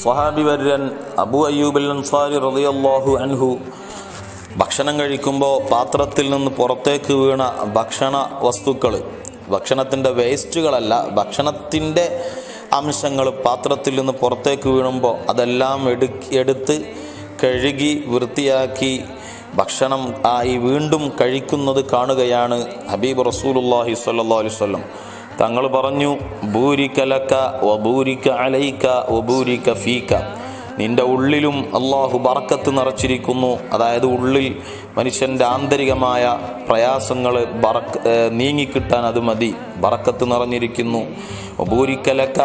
സ്വഹാബി വര്യൻ അബു അയ്യൂബിൽ അൻസാരി റളിയല്ലാഹു അൻഹു ഭക്ഷണം കഴിക്കുമ്പോൾ പാത്രത്തിൽ നിന്ന് പുറത്തേക്ക് വീണ ഭക്ഷണ വസ്തുക്കൾ ഭക്ഷണത്തിന്റെ വേസ്റ്റുകളല്ല ഭക്ഷണത്തിന്റെ അംശങ്ങൾ പാത്രത്തിൽ നിന്ന് പുറത്തേക്ക് വീണുമ്പോൾ അതെല്ലാം എടു എടുത്ത് കഴുകി വൃത്തിയാക്കി ഭക്ഷണം ആയി വീണ്ടും കഴിക്കുന്നത് കാണുകയാണ് ഹബീബ് റസൂലുല്ലാഹി സ്വല്ലല്ലാഹു അലൈഹി വസല്ലം. തങ്ങൾ പറഞ്ഞു ഭൂരിക്കലക്ക വബൂരിക്ക അലൈക്ക വബൂരിക്ക ഫീക്ക. നിന്റെ ഉള്ളിലും അള്ളാഹു ബറക്കത്ത് നിറച്ചിരിക്കുന്നു. അതായത് ഉള്ളിൽ മനുഷ്യന്റെ ആന്തരികമായ പ്രയാസങ്ങൾ ബറക്ക് നീങ്ങിക്കിട്ടാൻ അത് മതി. ബറക്കത്ത് നിറഞ്ഞിരിക്കുന്നു. ഭൂരിക്കലക്ക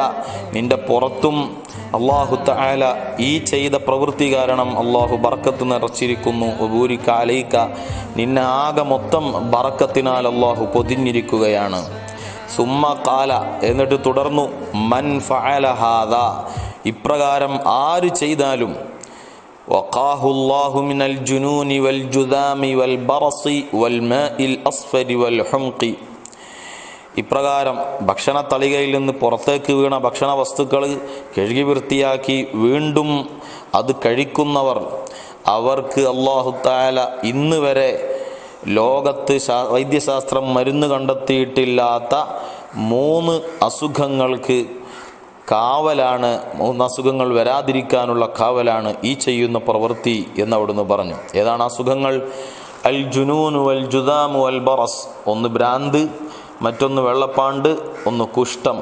നിന്റെ പുറത്തും അള്ളാഹു തആല ഈ ചെയ്ത പ്രവൃത്തി കാരണം അള്ളാഹു ബറക്കത്ത് നിറച്ചിരിക്കുന്നു. വബൂരിക്ക അലൈക്ക നിന്നെ ആകെ മൊത്തം ബറക്കത്തിനാൽ അള്ളാഹു പൊതിഞ്ഞിരിക്കുകയാണ്. സുമ്മ കാല എന്നിട്ട് തുടർന്നു മൻ ഫഅല ഹാദ. ഇപ്രകാരം ആര് ചെയ്താലും ജുനൂനി വൽ ജുദാമി വൽ വൽ വൽ ഹംഖി. ഇപ്രകാരം ഭക്ഷണ തളികയിൽ നിന്ന് പുറത്തേക്ക് വീണ ഭക്ഷണ വസ്തുക്കൾ കഴുകി വൃത്തിയാക്കി വീണ്ടും അത് കഴിക്കുന്നവർ അവർക്ക് അള്ളാഹു താല ഇന്ന് വരെ ലോകത്ത് വൈദ്യശാസ്ത്രം മരുന്ന് കണ്ടെത്തിയിട്ടില്ലാത്ത മൂന്ന് അസുഖങ്ങൾക്ക് കാവലാണ് മൂന്ന് അസുഖങ്ങൾ വരാതിരിക്കാനുള്ള കാവലാണ് ഈ ചെയ്യുന്ന പ്രവൃത്തി എന്ന് അവിടുന്ന് പറഞ്ഞു. ഏതാണ് അസുഖങ്ങൾ? അൽ ജുനൂനു അൽ ജുദാമു അൽ ബറസ്. ഒന്ന് ഭ്രാന്ത് മറ്റൊന്ന് വെള്ളപ്പാണ്ട് ഒന്ന് കുഷ്ഠം.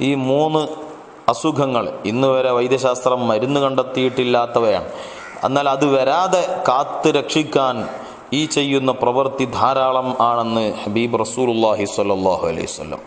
ഈ മൂന്ന് അസുഖങ്ങൾ ഇന്ന് വരെ വൈദ്യശാസ്ത്രം മരുന്ന് കണ്ടെത്തിയിട്ടില്ലാത്തവയാണ്. എന്നാൽ അത് വരാതെ കാത്തു രക്ഷിക്കാൻ ഈ ചെയ്യുന്ന പ്രവൃത്തി ധാരാളം ആണെന്ന് ഹബീബ് റസൂലുള്ളാഹി സ്വല്ലല്ലാഹു അലൈഹി വസല്ലം